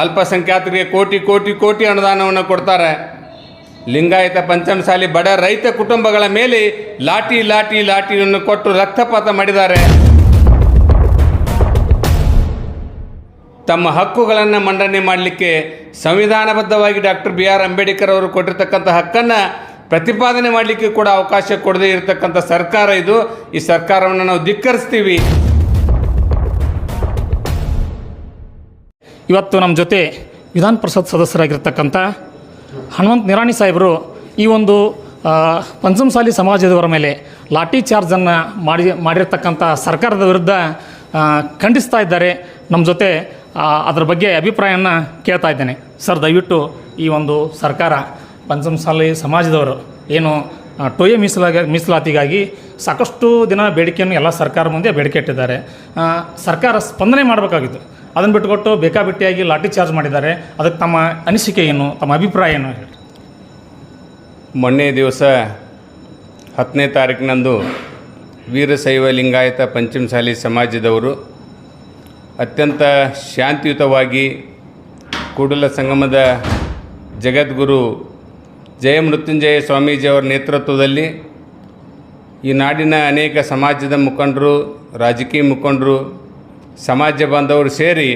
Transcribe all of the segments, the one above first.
ಅಲ್ಪಸಂಖ್ಯಾತರಿಗೆ ಕೋಟಿ ಕೋಟಿ ಕೋಟಿ ಅನುದಾನವನ್ನು ಕೊಡ್ತಾರೆ. ಲಿಂಗಾಯತ ಪಂಚಮಸಾಲಿ ಬಡ ರೈತ ಕುಟುಂಬಗಳ ಮೇಲೆ ಲಾಟಿ ಲಾಟಿ ಲಾಟಿಯನ್ನು ಕೊಟ್ಟು ರಕ್ತಪಾತ ಮಾಡಿದ್ದಾರೆ. ತಮ್ಮ ಹಕ್ಕುಗಳನ್ನು ಮಂಡನೆ ಮಾಡಲಿಕ್ಕೆ ಸಂವಿಧಾನಬದ್ಧವಾಗಿ ಡಾಕ್ಟರ್ ಬಿ ಆರ್ ಅಂಬೇಡ್ಕರ್ ಅವರು ಕೊಟ್ಟಿರ್ತಕ್ಕಂಥ ಹಕ್ಕನ್ನು ಪ್ರತಿಪಾದನೆ ಮಾಡಲಿಕ್ಕೆ ಕೂಡ ಅವಕಾಶ ಕೊಡದೇ ಇರತಕ್ಕಂಥ ಸರ್ಕಾರ ಇದು. ಈ ಸರ್ಕಾರವನ್ನು ನಾವು ಧಿಕ್ಕರಿಸ್ತೀವಿ. ಇವತ್ತು ನಮ್ಮ ಜೊತೆ ವಿಧಾನ ಪರಿಷತ್ ಸದಸ್ಯರಾಗಿರ್ತಕ್ಕಂಥ ಹನುಮಂತ್ ನಿರಾಣಿ ಸಾಹೇಬರು ಈ ಒಂದು ಪಂಚಮಸಾಲಿ ಸಮಾಜದವರ ಮೇಲೆ ಲಾಠಿ ಚಾರ್ಜನ್ನು ಮಾಡಿ, ಮಾಡಿರ್ತಕ್ಕಂಥ ಸರ್ಕಾರದ ವಿರುದ್ಧ ಖಂಡಿಸ್ತಾ ಇದ್ದಾರೆ. ನಮ್ಮ ಜೊತೆ ಅದ್ರ ಬಗ್ಗೆ ಅಭಿಪ್ರಾಯನ ಕೇಳ್ತಾ ಇದ್ದೇನೆ. ಸರ್, ದಯವಿಟ್ಟು ಈ ಒಂದು ಸರ್ಕಾರ ಪಂಚಮಸಾಲಿ ಸಮಾಜದವರು ಏನು ಮೀಸಲಾಗಿ ಮೀಸಲಾಗ, ಮೀಸಲಾತಿಗಾಗಿ ಸಾಕಷ್ಟು ದಿನ ಬೇಡಿಕೆಯನ್ನು ಎಲ್ಲ ಸರ್ಕಾರ ಮುಂದೆ ಬೇಡಿಕೆ ಇಟ್ಟಿದ್ದಾರೆ. ಸರ್ಕಾರ ಸ್ಪಂದನೆ ಮಾಡಬೇಕಾಗಿತ್ತು. ಅದನ್ನು ಬಿಟ್ಟುಕೊಟ್ಟು ಬೇಕಾಬಿಟ್ಟಿಯಾಗಿ ಲಾಠಿ ಚಾರ್ಜ್ ಮಾಡಿದ್ದಾರೆ. ಅದಕ್ಕೆ ತಮ್ಮ ಅನಿಸಿಕೆ ಏನು, ತಮ್ಮ ಅಭಿಪ್ರಾಯ ಏನು ಹೇಳಿ ಮೊನ್ನೆ ದಿವಸ ಹತ್ತನೇ ತಾರೀಕಿನಂದು ವೀರಶೈವ ಲಿಂಗಾಯತ ಪಂಚಮಸಾಲಿ ಸಮಾಜದವರು ಅತ್ಯಂತ ಶಾಂತಿಯುತವಾಗಿ ಕೂಡಲ ಸಂಗಮದ ಜಗದ್ಗುರು ಜಯ ಮೃತ್ಯುಂಜಯ ಸ್ವಾಮೀಜಿಯವರ ನೇತೃತ್ವದಲ್ಲಿ ಈ ನಾಡಿನ ಅನೇಕ ಸಮಾಜದ ಮುಖಂಡರು, ರಾಜಕೀಯ ಮುಖಂಡರು, ಸಮಾಜ ಬಾಂಧವರು ಸೇರಿ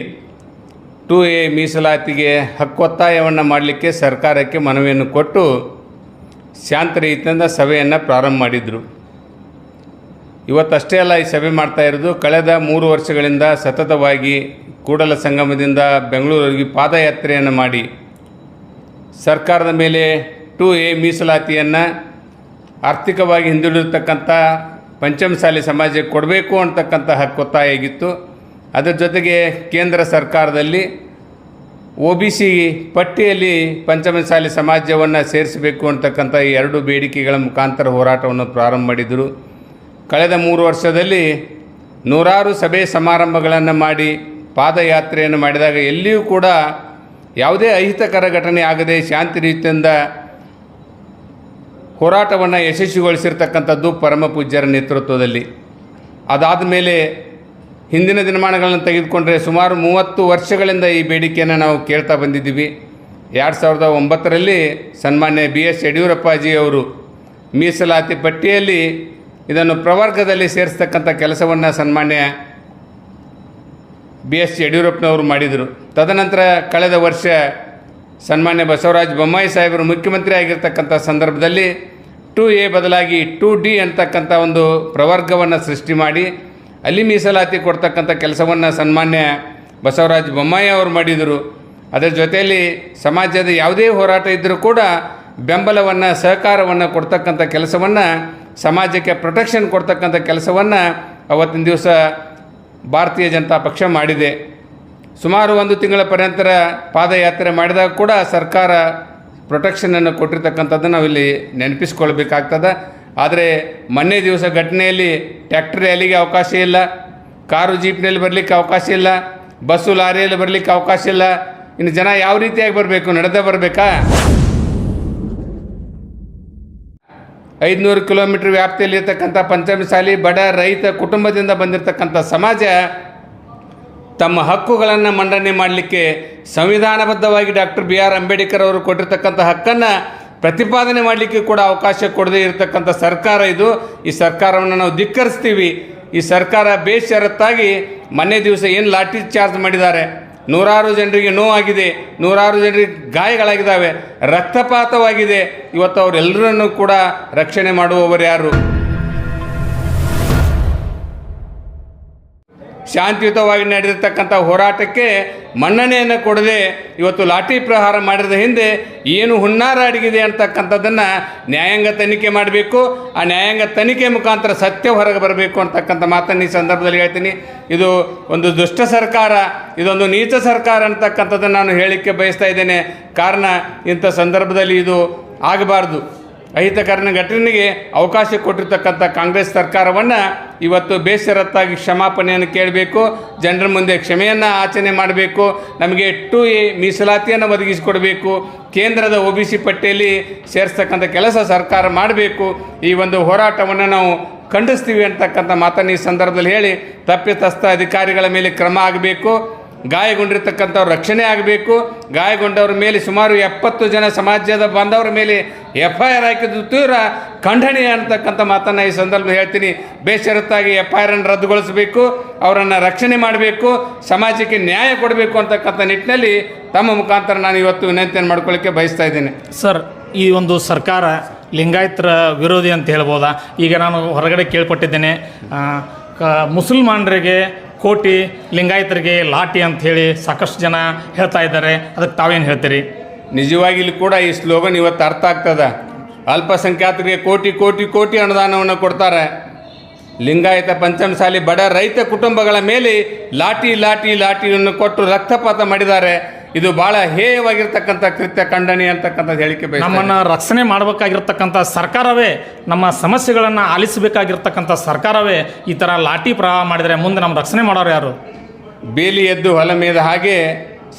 ಟು ಎ ಮೀಸಲಾತಿಗೆ ಹಕ್ಕೊತ್ತಾಯವನ್ನು ಮಾಡಲಿಕ್ಕೆ ಸರ್ಕಾರಕ್ಕೆ ಮನವಿಯನ್ನು ಕೊಟ್ಟು ಶಾಂತ ರೀತಿಯಿಂದ ಸಭೆಯನ್ನು ಪ್ರಾರಂಭ ಮಾಡಿದರು. ಇವತ್ತಷ್ಟೇ ಅಲ್ಲ, ಈ ಸಭೆ ಮಾಡ್ತಾ ಇರೋದು ಕಳೆದ ಮೂರು ವರ್ಷಗಳಿಂದ ಸತತವಾಗಿ ಕೂಡಲ ಸಂಗಮದಿಂದ ಬೆಂಗಳೂರಿಗೆ ಪಾದಯಾತ್ರೆಯನ್ನು ಮಾಡಿ ಸರ್ಕಾರದ ಮೇಲೆ ಟು ಎ ಮೀಸಲಾತಿಯನ್ನು ಆರ್ಥಿಕವಾಗಿ ಹಿಂದುಳಿದಿರ್ತಕ್ಕಂಥ ಪಂಚಮಸಾಲಿ ಸಮಾಜಕ್ಕೆ ಕೊಡಬೇಕು ಅಂತಕ್ಕಂಥ ಹಕ್ಕೊತ್ತಾಯ ಆಗಿತ್ತು ಅದರ ಜೊತೆಗೆ ಕೇಂದ್ರ ಸರ್ಕಾರದಲ್ಲಿ ಒ ಬಿ ಸಿ ಪಟ್ಟಿಯಲ್ಲಿ ಪಂಚಮಸಾಲಿ ಸಮಾಜವನ್ನು ಸೇರಿಸಬೇಕು ಅಂತಕ್ಕಂಥ ಈ ಎರಡು ಬೇಡಿಕೆಗಳ ಮುಖಾಂತರ ಹೋರಾಟವನ್ನು ಪ್ರಾರಂಭ ಮಾಡಿದರು. ಕಳೆದ ಮೂರು ವರ್ಷದಲ್ಲಿ ನೂರಾರು ಸಭೆ ಸಮಾರಂಭಗಳನ್ನು ಮಾಡಿ ಪಾದಯಾತ್ರೆಯನ್ನು ಮಾಡಿದಾಗ ಎಲ್ಲಿಯೂ ಕೂಡ ಯಾವುದೇ ಅಹಿತಕರ ಘಟನೆ ಆಗದೆ ಶಾಂತಿ ರೀತಿಯಿಂದ ಹೋರಾಟವನ್ನು ಯಶಸ್ವಿಗೊಳಿಸಿರ್ತಕ್ಕಂಥದ್ದು ಪರಮ ಪೂಜ್ಯರ ನೇತೃತ್ವದಲ್ಲಿ. ಅದಾದ ಮೇಲೆ ಹಿಂದಿನ ದಿನಮಾನಗಳನ್ನು ತೆಗೆದುಕೊಂಡ್ರೆ ಸುಮಾರು ಮೂವತ್ತು ವರ್ಷಗಳಿಂದ ಈ ಬೇಡಿಕೆಯನ್ನು ನಾವು ಕೇಳ್ತಾ ಬಂದಿದ್ದೀವಿ. ಎರಡು ಸಾವಿರದ ಒಂಬತ್ತರಲ್ಲಿ ಸನ್ಮಾನ್ಯ ಬಿ ಎಸ್ ಯಡಿಯೂರಪ್ಪಾಜಿ ಅವರು ಮೀಸಲಾತಿ ಪಟ್ಟಿಯಲ್ಲಿ ಇದನ್ನು ಪ್ರವರ್ಗದಲ್ಲಿ ಸೇರಿಸ್ತಕ್ಕಂಥ ಕೆಲಸವನ್ನು ಸನ್ಮಾನ್ಯ ಬಿ ಎಸ್ ಯಡಿಯೂರಪ್ಪನವರು ಮಾಡಿದರು. ತದನಂತರ ಕಳೆದ ವರ್ಷ ಸನ್ಮಾನ್ಯ ಬಸವರಾಜ ಬೊಮ್ಮಾಯಿ ಸಾಹೇಬರು ಮುಖ್ಯಮಂತ್ರಿ ಆಗಿರ್ತಕ್ಕಂಥ ಸಂದರ್ಭದಲ್ಲಿ ಟು ಎ ಬದಲಾಗಿ ಟು ಡಿ ಅಂತಕ್ಕಂಥ ಒಂದು ಪ್ರವರ್ಗವನ್ನು ಸೃಷ್ಟಿ ಮಾಡಿ ಅಲ್ಲಿ ಮೀಸಲಾತಿ ಕೊಡ್ತಕ್ಕಂಥ ಕೆಲಸವನ್ನು ಸನ್ಮಾನ್ಯ ಬಸವರಾಜ ಬೊಮ್ಮಾಯಿ ಅವರು ಮಾಡಿದರು. ಅದರ ಜೊತೆಯಲ್ಲಿ ಸಮಾಜದ ಯಾವುದೇ ಹೋರಾಟ ಇದ್ದರೂ ಕೂಡ ಬೆಂಬಲವನ್ನು, ಸಹಕಾರವನ್ನು ಕೊಡ್ತಕ್ಕಂಥ ಕೆಲಸವನ್ನು, ಸಮಾಜಕ್ಕೆ ಪ್ರೊಟೆಕ್ಷನ್ ಕೊಡ್ತಕ್ಕಂಥ ಕೆಲಸವನ್ನು ಅವತ್ತಿನ ದಿವಸ ಭಾರತೀಯ ಜನತಾ ಪಕ್ಷ ಮಾಡಿದೆ. ಸುಮಾರು ಒಂದು ತಿಂಗಳ ಪರ್ಯಂತರ ಪಾದಯಾತ್ರೆ ಮಾಡಿದಾಗ ಕೂಡ ಸರ್ಕಾರ ಪ್ರೊಟೆಕ್ಷನನ್ನು ಕೊಟ್ಟಿರ್ತಕ್ಕಂಥದ್ದು ಇಲ್ಲಿ ನೆನಪಿಸ್ಕೊಳ್ಬೇಕಾಗ್ತದೆ. ಆದರೆ ಮೊನ್ನೆ ದಿವಸ ಘಟನೆಯಲ್ಲಿ ಟ್ಯಾಕ್ಟರ್ ರ್ಯಾಲಿಗೆ ಅವಕಾಶ ಇಲ್ಲ, ಕಾರು ಜೀಪ್ನಲ್ಲಿ ಬರಲಿಕ್ಕೆ ಅವಕಾಶ ಇಲ್ಲ, ಬಸ್ಸು ಲಾರಿಯಲ್ಲಿ ಬರಲಿಕ್ಕೆ ಅವಕಾಶ ಇಲ್ಲ. ಇನ್ನು ಜನ ಯಾವ ರೀತಿಯಾಗಿ ಬರಬೇಕು, ನಡೆದೇ ಬರಬೇಕಾ? ಐದುನೂರು ಕಿಲೋಮೀಟ್ರ್ ವ್ಯಾಪ್ತಿಯಲ್ಲಿರ್ತಕ್ಕಂಥ ಪಂಚಮಸಾಲಿ ಬಡ ರೈತ ಕುಟುಂಬದಿಂದ ಬಂದಿರತಕ್ಕಂಥ ಸಮಾಜ ತಮ್ಮ ಹಕ್ಕುಗಳನ್ನು ಮಂಡನೆ ಮಾಡಲಿಕ್ಕೆ ಸಂವಿಧಾನಬದ್ಧವಾಗಿ ಡಾಕ್ಟರ್ ಬಿ ಆರ್ ಅಂಬೇಡ್ಕರ್ ಅವರು ಕೊಟ್ಟಿರ್ತಕ್ಕಂಥ ಹಕ್ಕನ್ನು ಪ್ರತಿಪಾದನೆ ಮಾಡಲಿಕ್ಕೆ ಕೂಡ ಅವಕಾಶ ಕೊಡದೇ ಇರತಕ್ಕಂಥ ಸರ್ಕಾರ ಇದು. ಈ ಸರ್ಕಾರವನ್ನು ನಾವು ಧಿಕ್ಕರಿಸ್ತೀವಿ. ಈ ಸರ್ಕಾರ ಬೇಷರತ್ತಾಗಿ ಮೊನ್ನೆ ದಿವಸ ಏನು ಲಾಠಿ ಚಾರ್ಜ್ ಮಾಡಿದ್ದಾರೆ? ನೂರಾರು ಜನರಿಗೆ ನೋವಾಗಿದೆ. ನೂರಾರು ಜನರಿಗೆ ಗಾಯಗಳಾಗಿದ್ದಾವೆ. ರಕ್ತಪಾತವಾಗಿದೆ. ಇವತ್ತು ಅವರೆಲ್ಲರನ್ನೂ ಕೂಡ ರಕ್ಷಣೆ ಮಾಡುವವರು ಯಾರು? ಶಾಂತಿಯುತವಾಗಿ ನಡೆದಿರ್ತಕ್ಕಂಥ ಹೋರಾಟಕ್ಕೆ ಮನ್ನಣೆಯನ್ನು ಕೊಡದೆ ಇವತ್ತು ಲಾಠಿ ಪ್ರಹಾರ ಮಾಡಿದ ಹಿಂದೆ ಏನು ಹುನ್ನಾರ ಅಡಗಿದೆ ಅಂತಕ್ಕಂಥದ್ದನ್ನು ನ್ಯಾಯಾಂಗ ತನಿಖೆ ಮಾಡಬೇಕು. ಆ ನ್ಯಾಯಾಂಗ ತನಿಖೆ ಮುಖಾಂತರ ಸತ್ಯ ಹೊರಗೆ ಬರಬೇಕು ಅಂತಕ್ಕಂಥ ಮಾತನ್ನು ಈ ಸಂದರ್ಭದಲ್ಲಿ ಹೇಳ್ತೀನಿ. ಇದು ಒಂದು ದುಷ್ಟ ಸರ್ಕಾರ, ಇದೊಂದು ನೀಚ ಸರ್ಕಾರ ಅಂತಕ್ಕಂಥದ್ದನ್ನು ನಾನು ಹೇಳಲಿಕ್ಕೆ ಬಯಸ್ತಾ ಇದ್ದೇನೆ. ಕಾರಣ ಇಂಥ ಸಂದರ್ಭದಲ್ಲಿ ಇದು ಆಗಬಾರ್ದು. ಅಹಿತಕರಣ ಘಟನೆಗೆ ಅವಕಾಶ ಕೊಟ್ಟಿರ್ತಕ್ಕಂಥ ಕಾಂಗ್ರೆಸ್ ಸರ್ಕಾರವನ್ನು ಇವತ್ತು ಬೇಸರತ್ತಾಗಿ ಕ್ಷಮಾಪಣೆಯನ್ನು ಕೇಳಬೇಕು, ಜನರ ಮುಂದೆ ಕ್ಷಮೆಯನ್ನು ಆಚರಣೆ ಮಾಡಬೇಕು, ನಮಗೆ ಟು ಎ ಮೀಸಲಾತಿಯನ್ನು ಒದಗಿಸಿಕೊಡಬೇಕು, ಕೇಂದ್ರದ ಒ ಬಿ ಸಿ ಪಟ್ಟಿಯಲ್ಲಿ ಸೇರಿಸ್ತಕ್ಕಂಥ ಕೆಲಸ ಸರ್ಕಾರ ಮಾಡಬೇಕು, ಈ ಒಂದು ಹೋರಾಟವನ್ನು ನಾವು ಖಂಡಿಸ್ತೀವಿ ಅಂತಕ್ಕಂಥ ಮಾತನ್ನು ಈ ಸಂದರ್ಭದಲ್ಲಿ ಹೇಳಿ ತಪ್ಪಿತಸ್ಥ ಅಧಿಕಾರಿಗಳ ಮೇಲೆ ಕ್ರಮ ಆಗಬೇಕು. ಗಾಯಗೊಂಡಿರ್ತಕ್ಕಂಥವ್ರ ರಕ್ಷಣೆ ಆಗಬೇಕು. ಗಾಯಗೊಂಡವ್ರ ಮೇಲೆ ಸುಮಾರು ಎಪ್ಪತ್ತು ಜನ ಸಮಾಜದ ಬಾಂಧವರ ಮೇಲೆ ಎಫ್ ಐ ಆರ್ ಹಾಕಿದ್ದು ತೀವ್ರ ಖಂಡನೀಯ ಅಂತಕ್ಕಂಥ ಮಾತನ್ನು ಈ ಸಂದರ್ಭದಲ್ಲಿ ಹೇಳ್ತೀನಿ. ಬೇಷರತ್ತಾಗಿ ಎಫ್ ಐ ಆರನ್ನು ರದ್ದುಗೊಳಿಸಬೇಕು, ಅವರನ್ನು ರಕ್ಷಣೆ ಮಾಡಬೇಕು, ಸಮಾಜಕ್ಕೆ ನ್ಯಾಯ ಕೊಡಬೇಕು ಅಂತಕ್ಕಂಥ ನಿಟ್ಟಿನಲ್ಲಿ ತಮ್ಮ ಮುಖಾಂತರ ನಾನು ಇವತ್ತು ವಿನಂತಿಯನ್ನು ಮಾಡ್ಕೊಳ್ಳಿಕ್ಕೆ ಬಯಸ್ತಾ ಇದ್ದೀನಿ. ಸರ್, ಈ ಒಂದು ಸರ್ಕಾರ ಲಿಂಗಾಯತರ ವಿರೋಧಿ ಅಂತ ಹೇಳ್ಬೋದಾ? ಈಗ ನಾನು ಹೊರಗಡೆ ಕೇಳ್ಪಟ್ಟಿದ್ದೇನೆ. ಕ, ಮುಸಲ್ಮಾನರಿಗೆ ಕೋಟಿ ಲಿಂಗಾಯತರಿಗೆ ಲಾಟಿ ಅಂತ ಹೇಳಿ ಸಾಕಷ್ಟು ಜನ ಹೇಳ್ತಾ ಇದ್ದಾರೆ. ಅದಕ್ಕೆ ತಾವೇನು ಹೇಳ್ತೀರಿ? ನಿಜವಾಗಿ ಇಲ್ಲಿ ಕೂಡ ಈ ಸ್ಲೋಗನ್ ಇವತ್ತು ಅರ್ಥ ಆಗ್ತದ. ಅಲ್ಪಸಂಖ್ಯಾತರಿಗೆ ಕೋಟಿ ಕೋಟಿ ಕೋಟಿ ಅನುದಾನವನ್ನು ಕೊಡ್ತಾರೆ. ಲಿಂಗಾಯತ ಪಂಚಮಸಾಲಿ ಬಡ ರೈತ ಕುಟುಂಬಗಳ ಮೇಲೆ ಲಾಟಿ ಲಾಟಿ ಲಾಟಿಯನ್ನು ಕೊಟ್ಟು ರಕ್ತಪಾತ ಮಾಡಿದ್ದಾರೆ. ಇದು ಬಹಳ ಹೇಯವಾಗಿರ್ತಕ್ಕಂಥ ಕೃತ್ಯ ಖಂಡನೆ ಅಂತಕ್ಕಂಥದ್ದು ಹೇಳಿಕೆ ಬೇಕು ನಮ್ಮನ್ನು ರಕ್ಷಣೆ ಮಾಡಬೇಕಾಗಿರ್ತಕ್ಕಂಥ ಸರ್ಕಾರವೇ ನಮ್ಮ ಸಮಸ್ಯೆಗಳನ್ನು ಆಲಿಸಬೇಕಾಗಿರ್ತಕ್ಕಂಥ ಸರ್ಕಾರವೇ ಈ ಥರ ಲಾಠಿ ಪ್ರವಾಹ ಮಾಡಿದರೆ ಮುಂದೆ ನಮ್ಮ ರಕ್ಷಣೆ ಮಾಡೋರು ಯಾರು? ಬೇಲಿ ಎದ್ದು ಹೊಲ ಮೇದ ಹಾಗೆ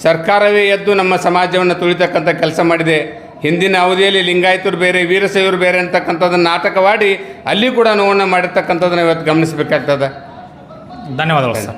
ಸರ್ಕಾರವೇ ಎದ್ದು ನಮ್ಮ ಸಮಾಜವನ್ನು ತುಳಿತಕ್ಕಂಥ ಕೆಲಸ ಮಾಡಿದೆ. ಹಿಂದಿನ ಅವಧಿಯಲ್ಲಿ ಲಿಂಗಾಯತರು ಬೇರೆ ವೀರಶೈವರು ಬೇರೆ ಅಂತಕ್ಕಂಥದ್ದನ್ನು ನಾಟಕವಾಡಿ ಅಲ್ಲಿ ಕೂಡ ನೋವನ್ನು ಮಾಡಿರ್ತಕ್ಕಂಥದ್ದನ್ನು ಇವತ್ತು ಗಮನಿಸಬೇಕಾಗ್ತದೆ. ಧನ್ಯವಾದಗಳು ಸರ್.